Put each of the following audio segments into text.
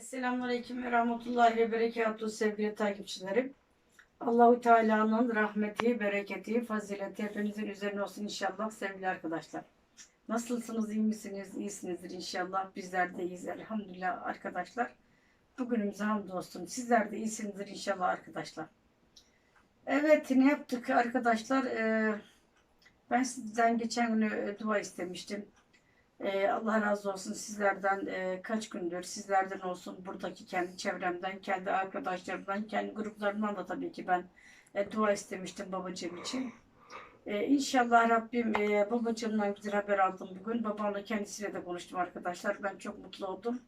Selamünaleyküm ve rahmetullahi ve berekatuhu sevgili takipçilerim. Allahu Teala'nın rahmeti, bereketi, fazileti hepinizin üzerine olsun inşallah sevgili arkadaşlar. Nasılsınız, iyi misiniz, iyisinizdir inşallah. Bizler de iyiyiz elhamdülillah arkadaşlar. Bugünümüze hamdolsun. Sizler de iyisinizdir inşallah arkadaşlar. Evet ne yaptık arkadaşlar? Ee, ben sizden geçen gün e, dua istemiştim. Ee, Allah razı olsun sizlerden e, kaç gündür sizlerden olsun buradaki kendi çevremden, kendi arkadaşlarımdan, kendi gruplarımdan da tabii ki ben e, dua istemiştim babacığım için. E, inşallah Rabbim e, babacığımdan güzel haber aldım bugün. Babamla kendisiyle de konuştum arkadaşlar. Ben çok mutlu oldum.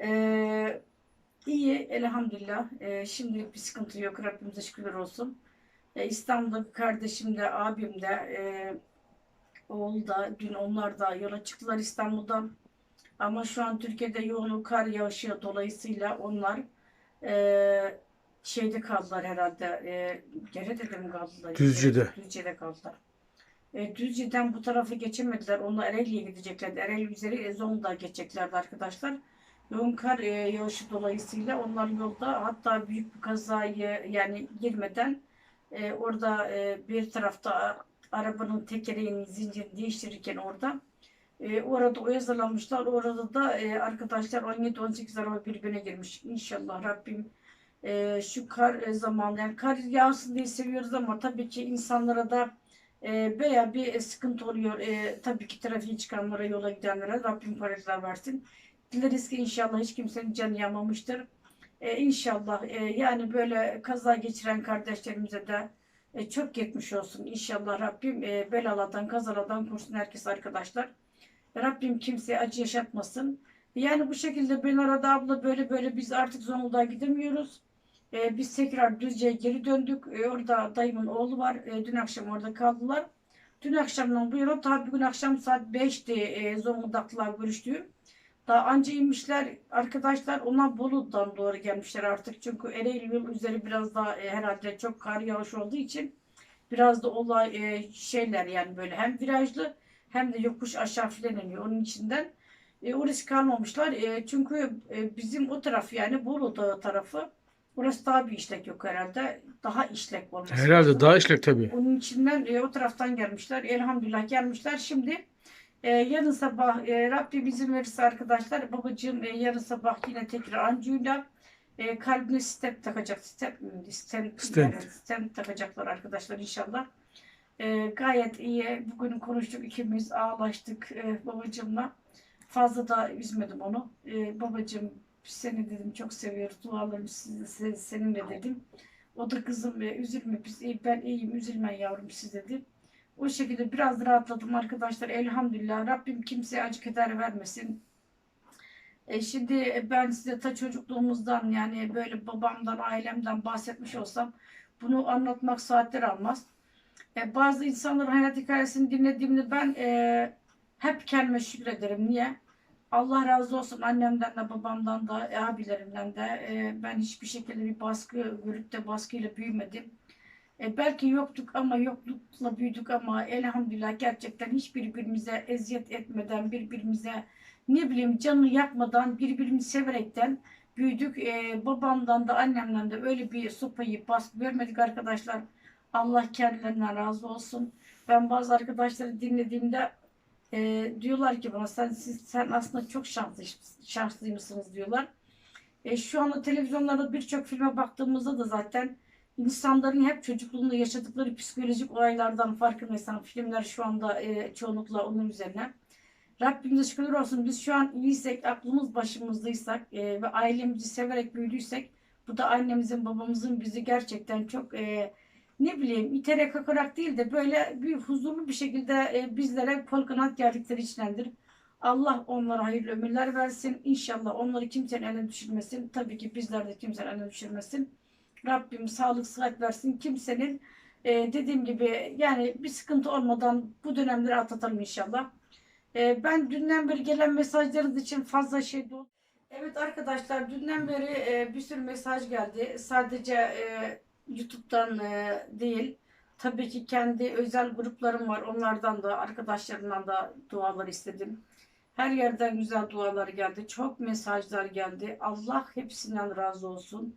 E, iyi elhamdülillah. E, şimdilik bir sıkıntı yok. Rabbimize şükürler olsun. E, İstanbul'da kardeşim de abim de e, Oğul da dün onlar da yola çıktılar İstanbul'dan. Ama şu an Türkiye'de yoğun kar yağışı dolayısıyla onlar e, şeyde kaldılar herhalde. E, Gerede'de mi kaldılar? Düzce'de. Düzce'de kaldılar. E, Düzce'den bu tarafa geçemediler. Onlar Ereğli'ye gideceklerdi. Ereğli üzeri e, Zonguldak'a geçeceklerdi arkadaşlar. Yoğun kar e, yağışı dolayısıyla onlar yolda hatta büyük bir kazayı yani girmeden e, orada e, bir tarafta arabanın tekerleğinin zincirini değiştirirken orada e, orada oyalanmışlar. Orada da e, arkadaşlar 17-18 araba birbirine girmiş. İnşallah Rabbim e, şu kar e, zamanı yani kar yağsın diye seviyoruz ama tabii ki insanlara da e, veya bir e, sıkıntı oluyor. E, tabii ki trafiğe çıkanlara, yola gidenlere Rabbim kolaylıklar versin. Dileriz ki inşallah hiç kimsenin canı yanmamıştır. E, inşallah e, yani böyle kaza geçiren kardeşlerimize de e, çok geçmiş olsun. İnşallah Rabbim e, belalardan, kazalardan korusun herkes arkadaşlar. Rabbim kimseye acı yaşatmasın. Yani bu şekilde ben arada abla böyle böyle biz artık Zonguldak'a gidemiyoruz. E, biz tekrar Düzce'ye geri döndük. E, orada dayımın oğlu var. E, dün akşam orada kaldılar. Dün akşamdan bu yana tabi bugün akşam saat 5'ti e, Zonguldaklılar görüştüğüm. Daha anca inmişler arkadaşlar. Onlar Bolu'dan doğru gelmişler artık. Çünkü Ereğli yol üzeri biraz daha e, herhalde çok kar yağış olduğu için biraz da olay e, şeyler yani böyle hem virajlı hem de yokuş aşağı filan iniyor. Onun içinden e, o risk almamışlar. E, çünkü e, bizim o taraf yani Bolu Dağı tarafı orası daha bir işlek yok herhalde. Daha işlek olması lazım. Herhalde daha işlek tabii. Onun içinden e, o taraftan gelmişler. Elhamdülillah gelmişler. Şimdi e, yarın sabah e, Rabbim izin verirse arkadaşlar babacığım e, yarın sabah yine tekrar Ancu'yla e, kalbine stent takacak. Stent, stent, Stent. evet, stent takacaklar arkadaşlar inşallah. E, gayet iyi. Bugün konuştuk ikimiz ağlaştık e, babacığımla. Fazla da üzmedim onu. E, babacığım seni dedim çok seviyoruz. Dualarım siz, siz- seninle dedim. O da kızım e, üzülme biz iyi, ben iyiyim üzülme yavrum siz dedi. O şekilde biraz rahatladım arkadaşlar. Elhamdülillah. Rabbim kimseye acı keder vermesin. E şimdi ben size ta çocukluğumuzdan yani böyle babamdan, ailemden bahsetmiş olsam bunu anlatmak saatler almaz. E, bazı insanların hayat hikayesini dinlediğimde ben e, hep kendime şükrederim. Niye? Allah razı olsun annemden de babamdan da e, abilerimden de e, ben hiçbir şekilde bir baskı görüp de baskıyla büyümedim. E, belki yoktuk ama yoklukla büyüdük ama elhamdülillah gerçekten hiç birbirimize eziyet etmeden, birbirimize ne bileyim canını yakmadan, birbirimizi severekten büyüdük. E, babamdan da annemden de öyle bir sopayı baskı görmedik arkadaşlar. Allah kendilerinden razı olsun. Ben bazı arkadaşları dinlediğimde e, diyorlar ki bana sen, siz, sen aslında çok şanslı, şanslıymışsınız diyorlar. E, şu anda televizyonlarda birçok filme baktığımızda da zaten insanların hep çocukluğunda yaşadıkları psikolojik olaylardan farkındaysan filmler şu anda e, çoğunlukla onun üzerine. Rabbimize şükürler olsun biz şu an iyiysek, aklımız başımızdaysak e, ve ailemizi severek büyüdüysek bu da annemizin, babamızın bizi gerçekten çok e, ne bileyim iterek kakarak değil de böyle bir huzurlu bir şekilde e, bizlere kol kanat gerdikleri içindendir. Allah onlara hayırlı ömürler versin. İnşallah onları kimsenin eline düşürmesin. Tabii ki bizler de kimsenin eline düşürmesin. Rabbim sağlık sıhhat versin. Kimsenin e, dediğim gibi yani bir sıkıntı olmadan bu dönemleri atlatalım inşallah. E, ben dünden beri gelen mesajlarınız için fazla şey dolu. Evet arkadaşlar dünden beri e, bir sürü mesaj geldi. Sadece e, YouTube'dan e, değil. Tabii ki kendi özel gruplarım var. Onlardan da arkadaşlarımdan da dualar istedim. Her yerden güzel dualar geldi. Çok mesajlar geldi. Allah hepsinden razı olsun.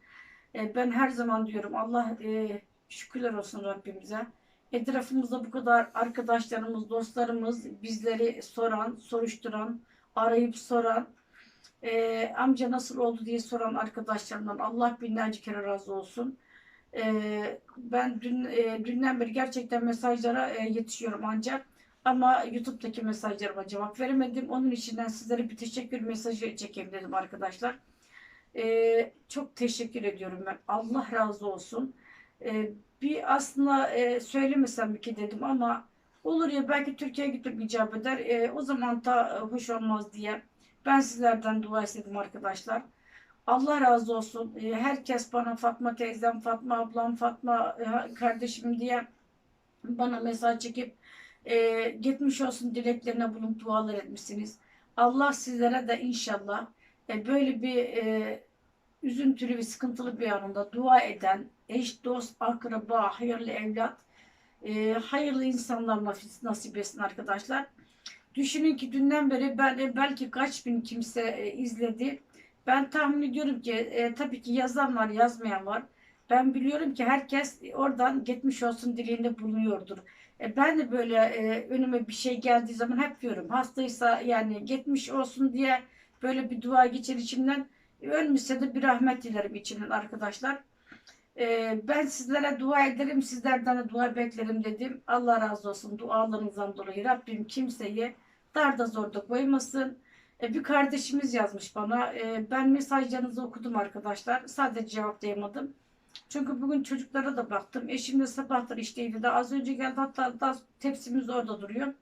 E, ben her zaman diyorum Allah e, şükürler olsun Rabbimize. Etrafımızda bu kadar arkadaşlarımız, dostlarımız bizleri soran, soruşturan, arayıp soran, e, amca nasıl oldu diye soran arkadaşlarımdan Allah binlerce kere razı olsun. E, ben dün e, dünden beri gerçekten mesajlara e, yetişiyorum ancak ama YouTube'daki mesajlarıma cevap veremedim. Onun içinden sizlere bir teşekkür mesajı çekeyim dedim arkadaşlar. E, çok teşekkür ediyorum ben. Allah razı olsun. E, bir aslında e, söylemesem ki dedim ama olur ya belki Türkiye'ye gidip icap eder. E, o zaman da e, hoş olmaz diye ben sizlerden dua istedim arkadaşlar. Allah razı olsun. E, herkes bana Fatma teyzem, Fatma ablam, Fatma e, kardeşim diye bana mesaj çekip e, gitmiş olsun dileklerine bulunup dualar etmişsiniz. Allah sizlere de inşallah böyle bir e, üzüntülü ve sıkıntılı bir anında dua eden eş, dost, akraba, hayırlı evlat, e, hayırlı insanlar nasip, nasip etsin arkadaşlar. Düşünün ki dünden beri ben, e, belki kaç bin kimse e, izledi. Ben tahmin ediyorum ki e, tabii ki yazan var, yazmayan var. Ben biliyorum ki herkes oradan gitmiş olsun dileğinde bulunuyordur. E, ben de böyle e, önüme bir şey geldiği zaman hep diyorum. Hastaysa yani gitmiş olsun diye böyle bir dua geçer içimden. Ölmüşse de bir rahmet dilerim içinden arkadaşlar. E, ben sizlere dua ederim, sizlerden de dua beklerim dedim. Allah razı olsun dualarınızdan dolayı. Rabbim kimseyi darda zorda koymasın. E, bir kardeşimiz yazmış bana. E, ben mesajlarınızı okudum arkadaşlar. Sadece cevaplayamadım. Çünkü bugün çocuklara da baktım. Eşim de sabahları işteydi de az önce geldi hatta da tepsimiz orada duruyor.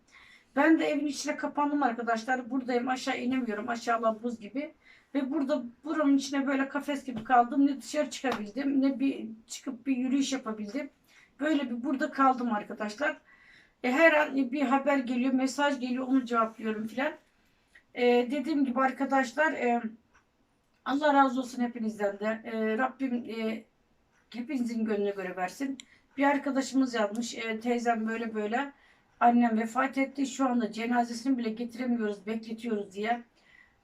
Ben de evin içine kapandım arkadaşlar. Buradayım aşağı inemiyorum. Aşağılar buz gibi. Ve burada buranın içine böyle kafes gibi kaldım. Ne dışarı çıkabildim ne bir çıkıp bir yürüyüş yapabildim. Böyle bir burada kaldım arkadaşlar. E, her an bir haber geliyor, mesaj geliyor onu cevaplıyorum filan. E, dediğim gibi arkadaşlar e, Allah razı olsun hepinizden de. E, Rabbim e, hepinizin gönlüne göre versin. Bir arkadaşımız yazmış. E, teyzem böyle böyle. Annem vefat etti. Şu anda cenazesini bile getiremiyoruz, bekletiyoruz diye.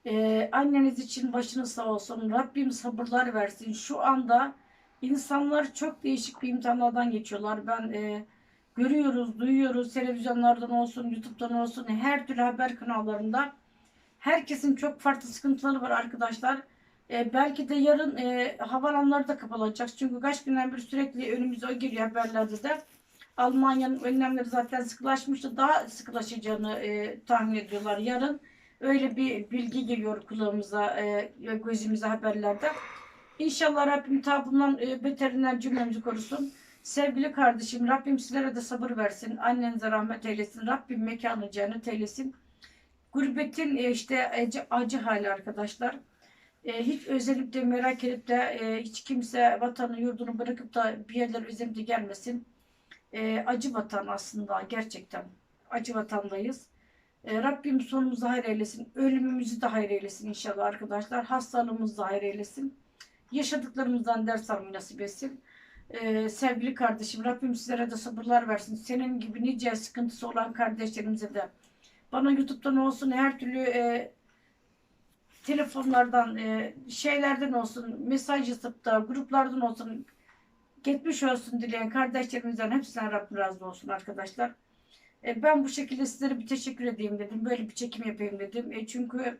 E, anneniz için başınız sağ olsun. Rabbim sabırlar versin. Şu anda insanlar çok değişik bir imtihanlardan geçiyorlar. Ben e, görüyoruz, duyuyoruz. Televizyonlardan olsun, YouTube'dan olsun, her türlü haber kanallarında. Herkesin çok farklı sıkıntıları var arkadaşlar. E, belki de yarın e, havalanlar da kapanacak. Çünkü kaç günden bir sürekli önümüze o geliyor haberlerde de. Almanya'nın önlemleri zaten sıkılaşmıştı. Daha sıkılaşacağını e, tahmin ediyorlar. Yarın öyle bir bilgi geliyor kulağımıza, e, gözümüze haberlerde. İnşallah Rabbim ta bundan e, beterinden cümlemizi korusun. Sevgili kardeşim Rabbim sizlere de sabır versin. Annenize rahmet eylesin. Rabbim mekanı cennet eylesin. Gurbetin e, işte acı, acı hali arkadaşlar. E, hiç özelip de merak edip de e, hiç kimse vatanı yurdunu bırakıp da bir yerlere özenip de gelmesin. E, acı vatan aslında gerçekten. Acı vatandayız. E, Rabbim sonumuzu hayır eylesin. Ölümümüzü de hayır eylesin inşallah arkadaşlar. Hastalığımızı da hayır eylesin. Yaşadıklarımızdan ders almayı nasip etsin. E, sevgili kardeşim Rabbim sizlere de sabırlar versin. Senin gibi nice sıkıntısı olan kardeşlerimize de bana YouTube'dan olsun her türlü e, telefonlardan e, şeylerden olsun mesaj yazıp da gruplardan olsun gitmiş olsun dileyen kardeşlerimizden hepsinden Rabbim razı olsun arkadaşlar. E, ben bu şekilde sizlere bir teşekkür edeyim dedim. Böyle bir çekim yapayım dedim. E, çünkü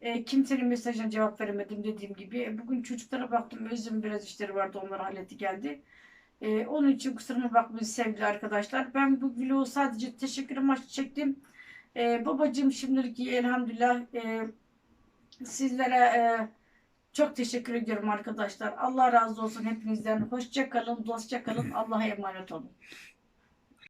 e, kimsenin mesajına cevap veremedim dediğim gibi. E, bugün çocuklara baktım. Özlem'in biraz işleri vardı. Onları halletti geldi. E, onun için kusuruma bakmayın sevgili arkadaşlar. Ben bu vlogu sadece teşekkür amaçlı çektim. E, babacığım şimdilik elhamdülillah. E, sizlere e, çok teşekkür ediyorum arkadaşlar. Allah razı olsun hepinizden. Hoşça kalın, dostça kalın. Allah'a emanet olun.